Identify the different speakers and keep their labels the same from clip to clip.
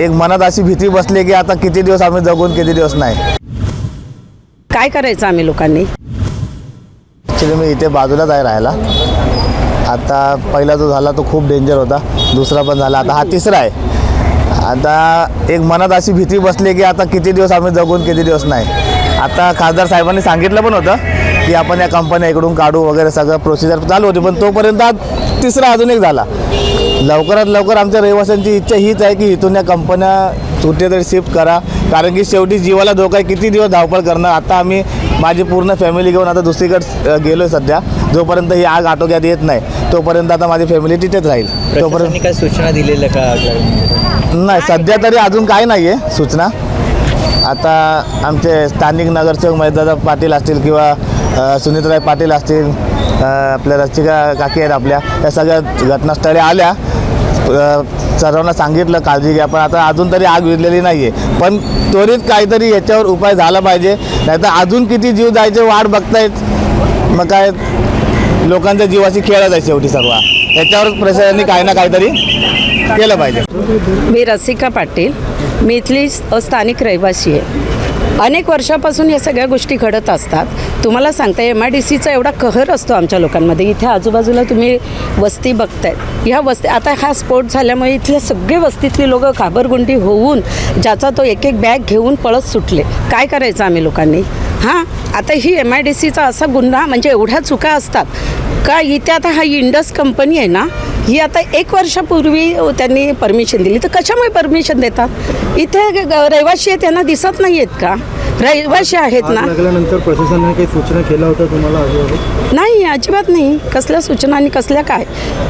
Speaker 1: एक मनात अशी भीती बसली की आता किती दिवस आम्ही जगून किती दिवस नाही.
Speaker 2: काय करायचं आम्ही लोकांनी?
Speaker 1: ॲक्च्युली मी इथे बाजूलाच आहे राहायला. आता पहिला जो झाला तो खूप डेंजर होता. दुसरा पण झाला. आता हा तिसरा आहे. आता एक मनात अशी भीती बसली की आता किती दिवस आम्ही जगून किती दिवस नाही. आता खासदार साहेबांनी सांगितलं पण होतं की आपण या कंपन्या इकडून काढू वगैरे सगळं प्रोसिजर चालू होती. पण तोपर्यंत तिसरा अजून एक झाला. लवकरात लवकर आमच्या रहिवाशांची इच्छा हीच आहे की इथून या कंपन्या कुठेतरी शिफ्ट करा. कारण की शेवटी जीवाला धोका आहे किती दिवस धावपळ करणार? आता आम्ही माझी पूर्ण फॅमिली घेऊन आता दुसरीकडे गेलो आहे सध्या. जोपर्यंत ही आग आटोक्यात येत नाही तोपर्यंत आता माझी फॅमिली तिथेच राहील. तोपर्यंत
Speaker 3: काय सूचना दिलेल्या का
Speaker 1: नाही सध्या तरी अजून काही नाही आहे सूचना. आता आमचे स्थानिक नगरसेवक महेशदादा पाटील असतील किंवा सुनीतराय पाटील असतील आपल्या रचिका काकी आहेत आपल्या या सगळ्या घटनास्थळी आल्या. सर्वांना सांगितलं काळजी घ्या पण आता अजून तरी आग विजलेली नाही आहे पण त्वरित काहीतरी याच्यावर उपाय झाला पाहिजे. नाही तर अजून किती जीव जायचे वाट बघतायत. मग काय लोकांच्या जीवाशी खेळत आहे शेवटी सर्व. याच्यावर प्रशासनाने काही ना काहीतरी केलं पाहिजे.
Speaker 2: मी रसिका पाटील. मी इथली स्थानिक रहिवासी आहे. अनेक वर्षापासून या सगळ्या गोष्टी घडत असतात. तुम्हाला सांगता एम आय डी सीचा एवढा कहर असतो आमच्या लोकांमध्ये. इथे आजूबाजूला तुम्ही वस्ती बघतायत. ह्या वस्ती आता हा स्फोट झाल्यामुळे इथल्या सगळे वस्तीतली लोकं घाबरगुंडी होऊन ज्याचा तो एक एक बॅग घेऊन पळत सुटले. काय करायचं आम्ही लोकांनी? हां आता ही एम आय डी सीचा असा गुन्हा म्हणजे एवढ्या चुका असतात. का इथे आता हा इंडस कंपनी आहे ना ही आता एक वर्षापूर्वी त्यांनी परमिशन दिली. तर कशामुळे परमिशन देतात? इथे ग- आहेत त्यांना दिसत नाही आहेत का? रहिवाशी आहेत ना.
Speaker 4: लागल्यानंतर प्रशासनाने काही सूचना केल्या होत्या तुम्हाला
Speaker 2: नाही अजिबात नाही. कसल्या सूचना आणि कसल्या काय?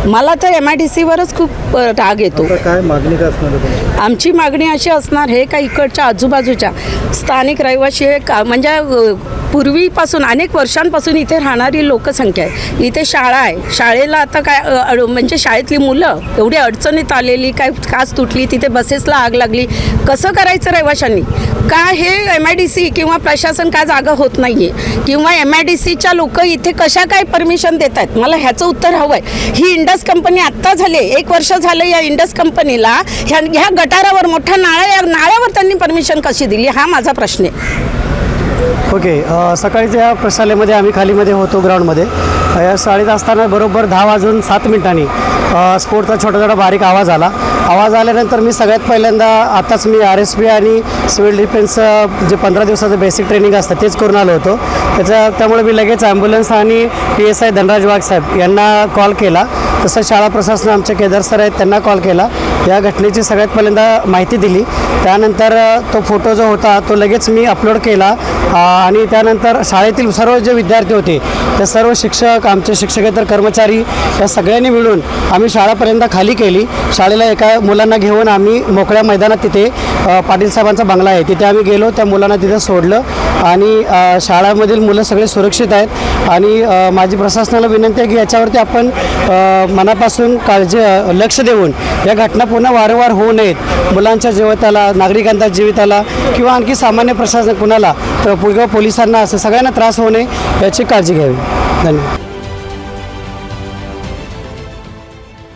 Speaker 2: मला तर एम आय डी सीवरच खूप अ, राग येतो.
Speaker 4: काय मागणी काय असणार आहे तुमची?
Speaker 2: आमची मागणी अशी असणार आहे का इकडच्या आजूबाजूच्या स्थानिक रहिवासी हे का म्हणजे अ, पूर्वीपासून अनेक वर्षांपासून इथे राहणारी लोकसंख्या आहे. इथे शाळा आहे. शाळेला आता काय अ, अड- म्हणजे शाळेतली मुलं एवढी अडचणीत आलेली काय काच तुटली तिथे बसेसला आग लागली. कसं करायचं रहिवाशांनी? का हे एम आय डी सी किंवा प्रशासन का जागा होत नाही आहे किंवा एम आय डी सीच्या लोक इथे कशा काय परमिशन देत आहेत मला ह्याचं उत्तर हवं आहे ही इंडस कंपनी आत्ता झाली आहे. एक वर्ष झालं या इंडस कंपनीला ह्या ह्या गटारावर मोठ्या नाळ्या या नाळ्यावर त्यांनी परमिशन कशी दिली? हा माझा प्रश्न आहे.
Speaker 5: ओके सकाळीच्या या प्रशालेमध्ये आम्ही खालीमध्ये होतो ग्राउंडमध्ये साडेत या शाळेत असताना बरोबर दहा वाजून सात मिनिटांनी अ, स्फोटचा छोटा छोटा बारीक आवाज आला. आवाज आल्यानंतर मी सगळ्यात पहिल्यांदा आताच मी आर एस पी आणि सिव्हिल डिफेन्सचं जे पंधरा दिवसाचं बेसिक ट्रेनिंग असतं तेच करून आलो होतो. त्याच्या त्यामुळे मी लगेच ॲम्ब्युलन्स आणि P S I Dhanraj Wagh साहेब यांना कॉल केला. तसं शाळा प्रशासन आमचे केदार सर आहेत त्यांना कॉल केला. या घटनेची सगळ्यात पहिल्यांदा माहिती दिली. त्यानंतर तो फोटो जो होता तो लगेच मी अपलोड केला. आणि त्यानंतर शाळेतील सर्व जे विद्यार्थी होते त्या सर्व शिक्षक आमचे शिक्षकेतर कर्मचारी या सगळ्यांनी मिळून आम्ही शाळापर्यंत खाली केली. शाळेला एका मुलांना घेऊन आम्ही मोकळ्या मैदानात तिथे पाटील साहेबांचा बंगला आहे तिथे आम्ही गेलो त्या मुलांना तिथे सोडलं. आणि शाळामधील मुलं सगळे सुरक्षित आहेत. आणि माझी प्रशासनाला विनंती आहे की याच्यावरती आपण मनापासून काळजी लक्ष देऊन या घटना पुन्हा वारंवार होऊ नयेत. मुलांच्या जीविताला नागरिकांच्या जीविताला किंवा आणखी सामान्य प्रशासन कुणाला तर किंवा पोलिसांना असं सगळ्यांना त्रास होऊ नये याची काळजी घ्यावी. धन्यवाद.